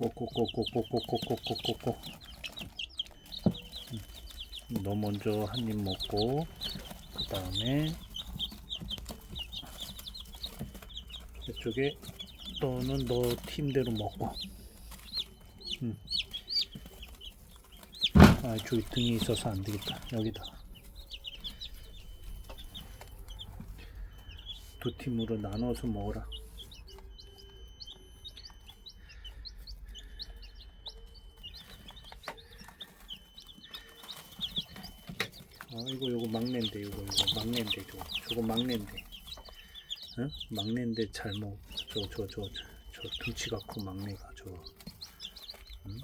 꼬꼬꼬꼬꼬꼬꼬꼬꼬꼬 너 먼저 한 입 먹고 그 다음에 이쪽에 너는 너 팀대로 먹고 음. 아 저기 등이 있어서 안 되겠다 여기다 두 팀으로 나눠서 먹어라 어, 이거 요거 막내인데 이거 이거 막내인데 저거 저거 막내인데 응? 막내인데 잘못 저 저 저저 등치 갖고 막내가 저 응?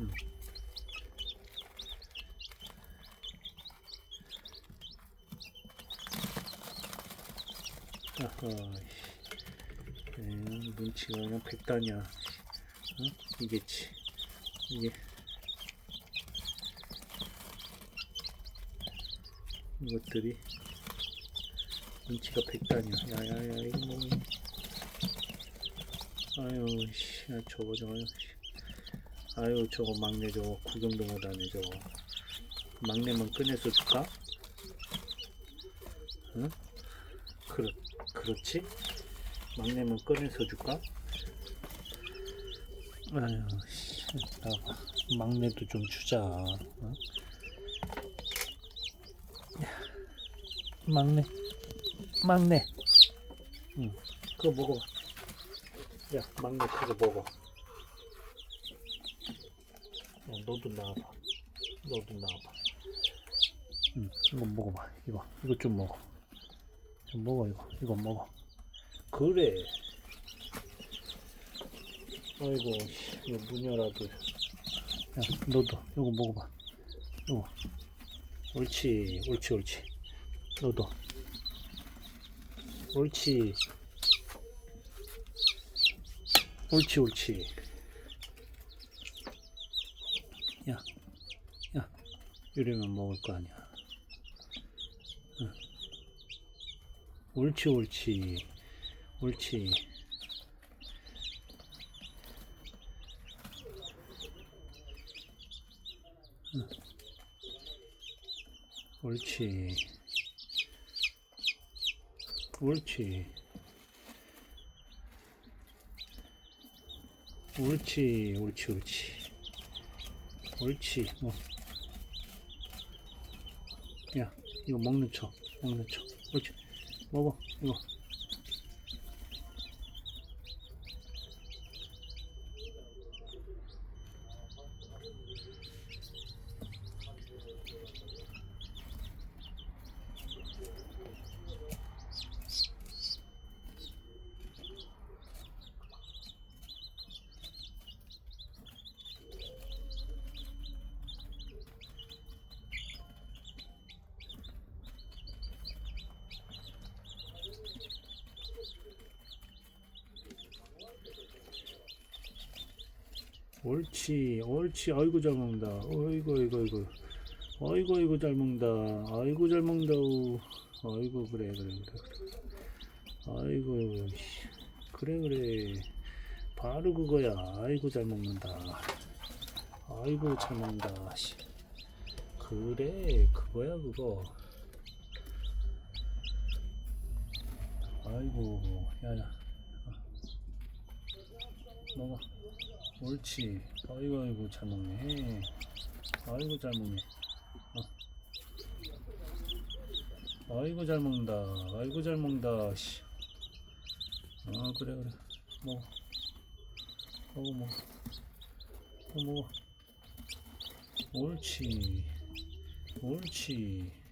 응. 아하 에, 눈치가 그냥 백단이야 응? 이게지 이게 이것들이 눈치가 백단이야. 야야야 이거 뭐 아유 씨 아, 저거 저거 씨. 아유 저거 막내 저거 구경도 못하네 저거 막내만 꺼내서 줄까? 응? 그렇 그렇지? 막내만 꺼내서 줄까? 아유 씨 막내도 좀 주자. 응? 막내. 막내. 응 그거 먹어 야 막내 그거 먹어 어, 너도 나와봐. 너도 나와봐. 응 이거 먹어봐. 이거 이거 좀 먹어. 좀 먹어 이거. 이거 먹어. 그래. 아이고 씨, 이거 무녀라도. 야 너도 이거 먹어봐. 이거. 옳지 옳지 옳지 너도 옳지. 옳지 옳지. 야, 야 이러면 먹을 거 아니야. 응. 옳지 옳지. 옳지. 응. 옳지 옳지. 옳지, 옳지, 옳지. 옳지, 뭐. 야, 이거 먹는 척, 먹는 척. 옳지. 먹어, 이거. 옳지, 옳지. 아이고 잘 먹는다. 어이구, 어이구, 어이구. 어이구, 어이구 잘 먹는다. 아이고 잘 먹는다. 아이고 그래, 그래, 그래. 아이고, 씨. 그래, 그래. 바로 그거야. 아이고 잘 먹는다. 아이고 잘 먹는다. 씨. 그래, 그거야 그거. 아이고, 야야. 먹어. 옳지. 아이고 아이고 잘 먹네. 아이고 잘 먹네. 어. 아이고 잘 먹는다. 아이고 잘 먹는다. 씨. 아 그래 그래. 먹어. 먹어 먹어. 먹어 먹어. 옳지. 옳지.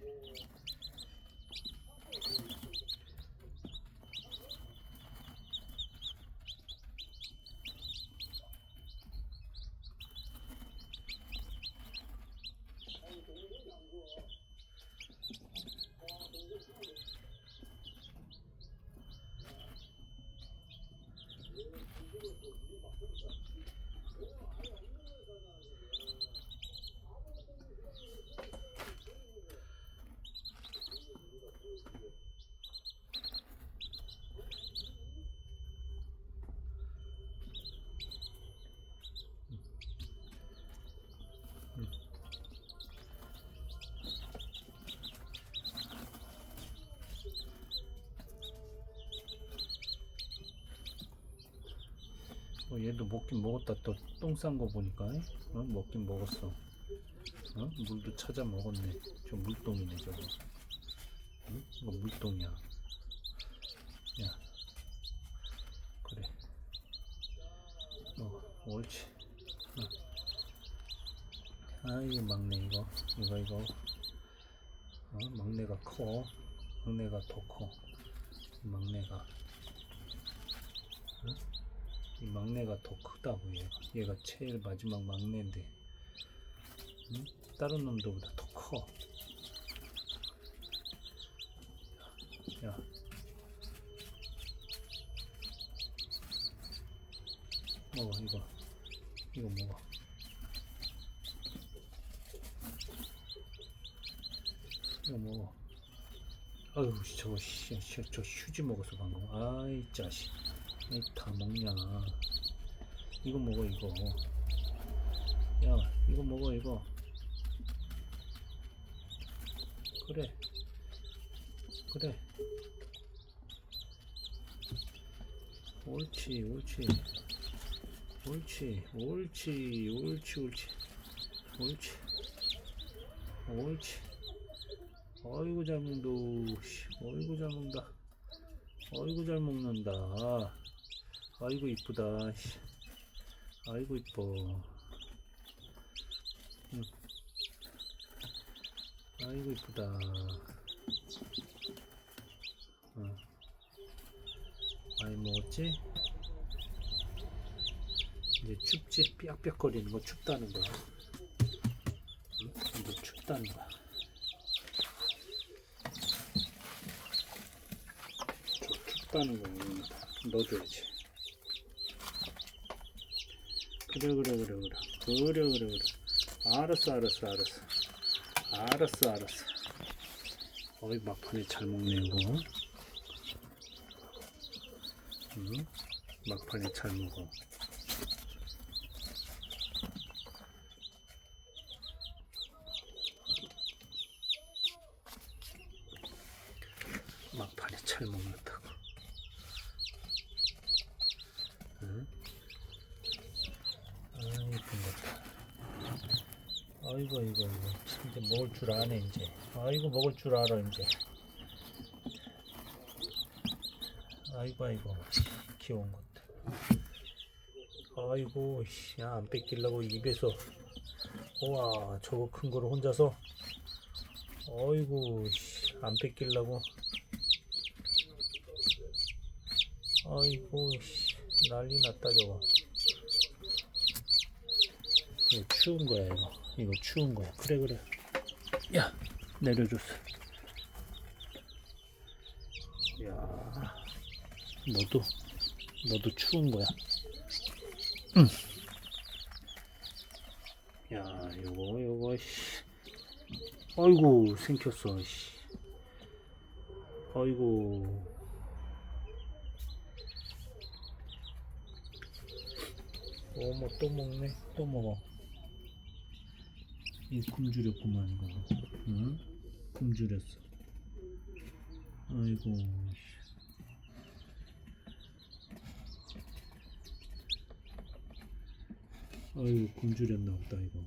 어, 얘도 먹긴 먹었다. 또 똥 싼 거 보니까. 어? 먹긴 먹었어. 어? 물도 찾아 먹었네. 저 물똥이네 저거. 응? 이거 물똥이야. 야. 그래. 어 옳지. 어. 아 이거 막내 이거. 이거 이거. 어? 막내가 커. 막내가 더커. 막내가 이 막내가 더 크다고 얘가 얘가 제일 마지막 막내인데 응? 다른 놈들보다 더 커. 야, 먹어 이거 이거 먹어. 이거 먹어. 아유 저거 씨, 씨, 저 휴지 먹었어 방금. 아이 자식. 에이, 다 먹냐? 이거 먹어 이거. 야 이거 먹어 이거. 그래. 그래. 옳지 옳지. 옳지 옳지 옳지 옳지. 옳지. 옳지. 어이구 잘 먹는다 씨. 어이구 잘 먹는다. 어이구 잘 먹는다 아이고 이쁘다 씨. 아이고 이뻐 응. 아이고 이쁘다 어. 많이 먹었지? 이제 춥지? 삐약삐약거리는 거 춥다는 거야 응? 이제 춥다는 거야 저 춥다는 거 넣어줘야지 그래 그래 그래 그래. 그래 그래 그래. 알았어 알았어 알았어. 알았어 알았어. 어이 막판에 잘 먹네 이거. 응? 막판에 잘 먹어. 막판에 잘 먹는다고 응? 아 이쁜 것다 아 이고 아이고 아이고 이제 먹을 줄 아네 이제. 아이고 먹을 줄 알아 이제. 아이고 아이고. 귀여운 것들 아이고 야안 뺏기려고 입에서. 우와 저거 큰 거를 혼자서. 아이고 씨, 안 뺏기려고. 아이고 씨, 난리 났다 저거. 이거 추운 거야 이거 이거 추운 거야. 그래 그래. 야 내려줬어. 야 너도 너도 추운 거야. 응. 야 요거 요거 씨. 아이고 생겼어 씨. 아이고. 어머 또 먹네? 또 먹어 이 굶주렸구만 이거 응? 굶주렸어 아이고 씨. 아이고 굶주렸나 보다 이거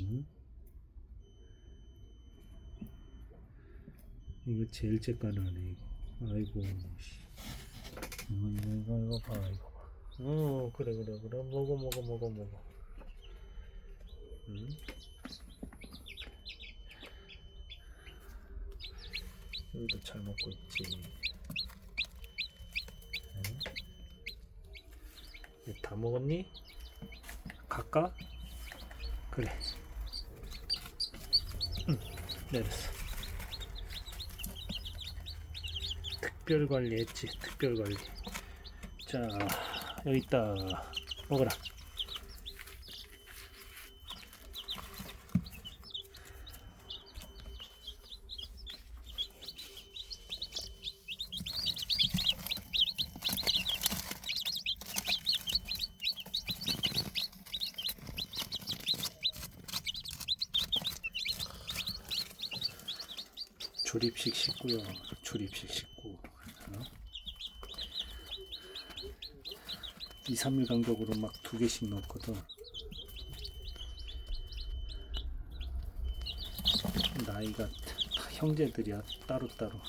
응? 이거 제일 째까나네 이거 아이고 씨. 어, 이거 이거 이거 봐 이거 봐 어, 그래, 그래, 그래. 먹어, 먹어, 먹어, 먹어. 응? 여기도 잘 먹고 있지. 다 먹었니? 갈까? 그래. 응, 내렸어. 특별 관리 했지, 특별 관리. 자, 여기 있다. 먹어라. 조립식 식구요. 조립식 식구. 어? 2, 3일 간격으로 막 두 개씩 넣거든. 나이가 다 형제들이야 따로따로.